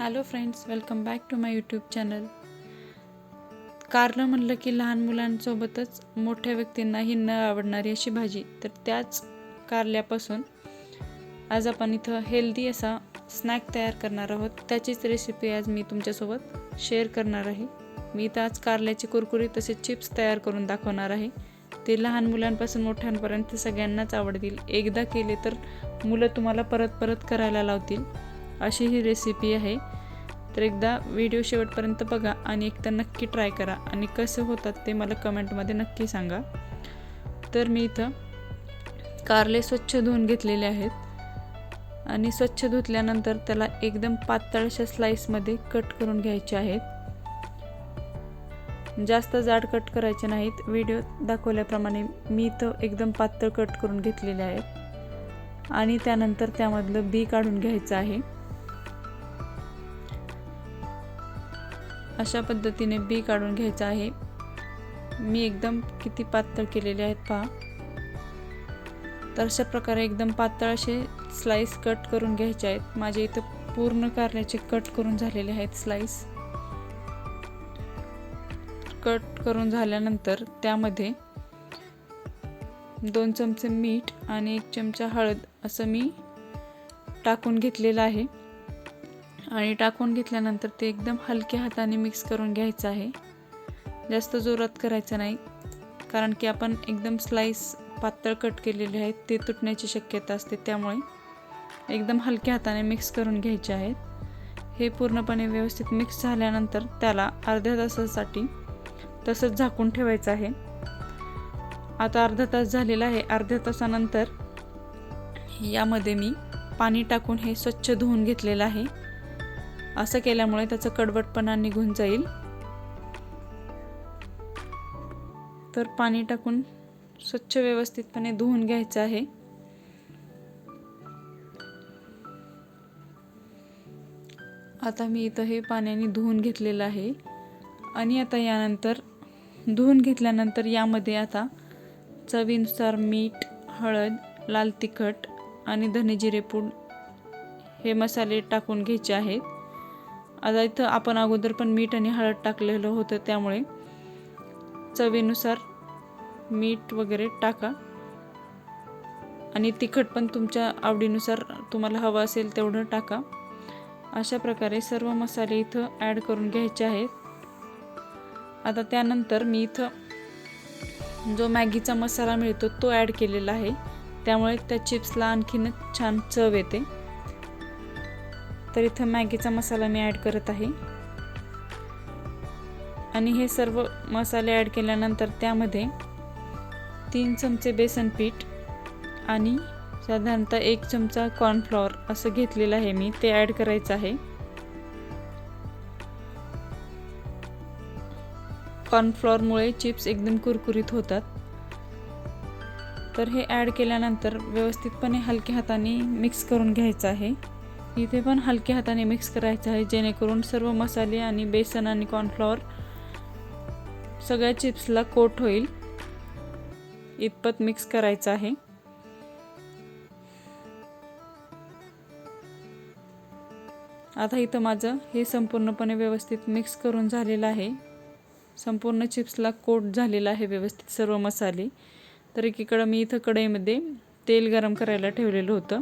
Hello friends welcome back to my YouTube channel कारलं म्हणलं की लहान मुलांसोबतच मोठ्या व्यक्तींनाही न आवडणारी अशी भाजी. तर त्याच कारल्यापासून आज आपण इथं हेल्दी असा स्नॅक तयार करणार आहोत. त्याचीच रेसिपी आज मी तुमच्यासोबत शेअर करणार आहे. मी इथं आज कारल्याची कुरकुरी तसेच चिप्स तयार करून दाखवणार आहे. ते लहान मुलांपासून मोठ्यांपर्यंत सगळ्यांनाच आवडतील. एकदा केले तर मुलं तुम्हाला परत परत करायला लावतील. अशी ही रेसिपी आहे. तर एकदा व्हिडिओ शेवटपर्यंत बघा आणि एकदा नक्की ट्राय करा आणि कसं होतात ते मला कमेंटमध्ये नक्की सांगा. तर मी इथं कारले स्वच्छ धुवून घेतलेले आहेत. आणि स्वच्छ धुतल्यानंतर त्याला एकदम पातळशा स्लाईसमध्ये कट करून घ्यायचे आहेत. जास्त जाड कट करायचे नाहीत. व्हिडिओ दाखवल्याप्रमाणे मी इथं एकदम पातळ कट करून घेतलेले आहेत. आणि त्यानंतर त्यामधलं बी काढून घ्यायचं आहे. अशा पद्धतीने बी काढून घ्यायचं आहे. मी एकदम किती पातळ केलेले आहेत पहा. तर अशा प्रकारे एकदम पातळ असे स्लाईस कट करून घ्यायचे आहेत. माझे इथं पूर्ण कारल्याचे कट करून झालेले आहेत स्लाईस कट करून झाल्यानंतर त्यामध्ये दोन चमचे मीठ आणि एक चमचा हळद असं मी टाकून घेतलेलं आहे. आणि टाकून घेतल्यानंतर ते एकदम हलक्या हाताने मिक्स करून घ्यायचं आहे. जास्त जोरात करायचं नाही कारण की आपण एकदम स्लाईस पातळ कट केलेले आहेत ते तुटण्याची शक्यता असते त्यामुळे एकदम हलक्या हाताने मिक्स करून घ्यायचे आहेत. हे पूर्णपणे व्यवस्थित मिक्स झाल्यानंतर त्याला अर्ध्या तासासाठी तसंच झाकून ठेवायचं आहे. आता अर्धा तास झालेला आहे अर्ध्या तासानंतर यामध्ये मी पाणी टाकून हे स्वच्छ धुवून घेतलेलं आहे. असं केल्यामुळे त्याचं कडवटपणा निघून जाईल. तर पाणी टाकून स्वच्छ व्यवस्थितपणे धुवून घ्यायचं आहे. आता मी इथं हे पाण्याने धुवून घेतलेलं आहे. आणि आता यानंतर धुवून घेतल्यानंतर यामध्ये आता चवीनुसार मीठ हळद लाल तिखट आणि धने हे मसाले टाकून घ्यायचे आहेत. आता इथं आपण अगोदर पण मीठ आणि हळद टाकलेलं होतं त्यामुळे. चवीनुसार मीठ वगैरे टाका. आणि तिखट पण तुमच्या आवडीनुसार तुम्हाला हवं असेल तेवढं टाका. अशा प्रकारे सर्व मसाले इथं ॲड करून घ्यायचे आहेत. आता त्यानंतर मी इथं जो मॅगीचा मसाला मिळतो तो ॲड केलेला आहे. त्यामुळे त्या चिप्सला आणखीनच छान चव येते. तर इथं मॅगीचा मसाला मी ॲड करत आहे. आणि हे सर्व मसाले ॲड केल्यानंतर त्यामध्ये तीन चमचे बेसन पीठ आणि साधारणतः एक चमचा कॉर्नफ्लॉवर असं घेतलेलं आहे मी ते ॲड करायचं आहे. कॉर्नफ्लॉवरमुळे चिप्स एकदम कुरकुरीत होतात. तर हे ॲड केल्यानंतर व्यवस्थितपणे हलक्या हाताने मिक्स करून घ्यायचं आहे. इथे पण हलक्या हाताने मिक्स करायचं आहे जेणेकरून सर्व मसाले आणि बेसन आणि कॉर्नफ्लॉवर सगळ्या चिप्सला कोट होईल. इतपत मिक्स करायचं आहे. आता इथं माझं हे संपूर्णपणे व्यवस्थित मिक्स करून झालेलं आहे. संपूर्ण चिप्सला कोट झालेला आहे व्यवस्थित सर्व मसाले. तर एकीकडं मी इथं कढईमध्ये तेल गरम करायला ठेवलेलं होतं.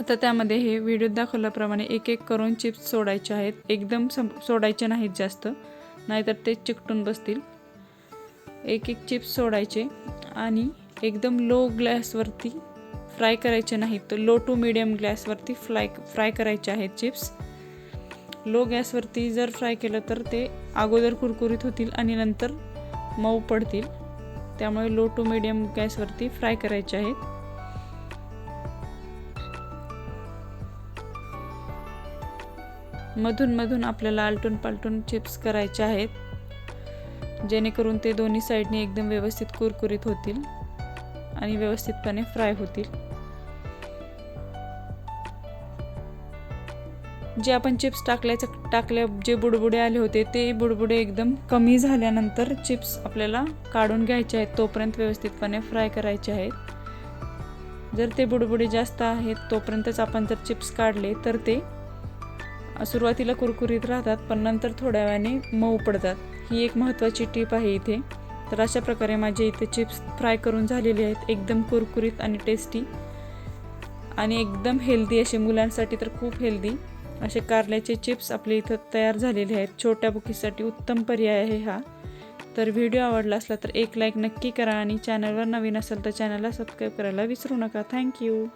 आता त्यामध्ये हे व्हिडिओ दाखवल्याप्रमाणे एक एक करून चिप्स सोडायचे आहेत. एकदम सं सोडायचे नाहीत जास्त. नाहीतर ते चिकटून बसतील. एक एक चिप्स सोडायचे आणि एकदम लो ग्लॅसवरती फ्राय करायचे नाहीत. तर लो टू मिडियम ग्लॅसवरती फ्राय फ्राय करायचे आहेत चिप्स. लो गॅसवरती जर फ्राय केलं तर ते अगोदर कुरकुरीत होतील आणि नंतर मऊ पडतील. त्यामुळे लो टू मिडियम गॅसवरती फ्राय करायचे आहेत. मधून मधून आपल्याला आलटून पालटून चिप्स करायचे आहेत. जेणेकरून ते दोन्ही साईडने एकदम व्यवस्थित कुरकुरीत होतील आणि व्यवस्थितपणे फ्राय होतील. जे आपण चिप्स टाकल्याचं टाकल्या जे बुडबुडे आले होते ते बुडबुडे एकदम कमी झाल्यानंतर चिप्स आपल्याला काढून घ्यायचे आहेत तोपर्यंत व्यवस्थितपणे फ्राय करायचे आहेत. जर ते बुडबुडे जास्त आहेत तोपर्यंतच आपण जर चिप्स काढले तर ते सुरुवातीला कुरकुरीत राहतात पण नंतर थोड्या वेळाने मऊ पडतात. ही एक महत्त्वाची टीप आहे इथे. तर अशा प्रकारे माझे इथे चिप्स फ्राय करून झालेले आहेत. एकदम कुरकुरीत आणि टेस्टी आणि एकदम हेल्दी असे मुलांसाठी तर खूप हेल्दी. असे कारल्याचे चिप्स आपले इथं तयार झालेले आहेत. छोट्या बुकीसाठी उत्तम पर्याय आहे हा. तर व्हिडिओ आवडला असला तर एक लाईक नक्की करा आणि चॅनलवर नवीन असेल तर चॅनलला सबस्क्राईब करायला विसरू नका. थँक्यू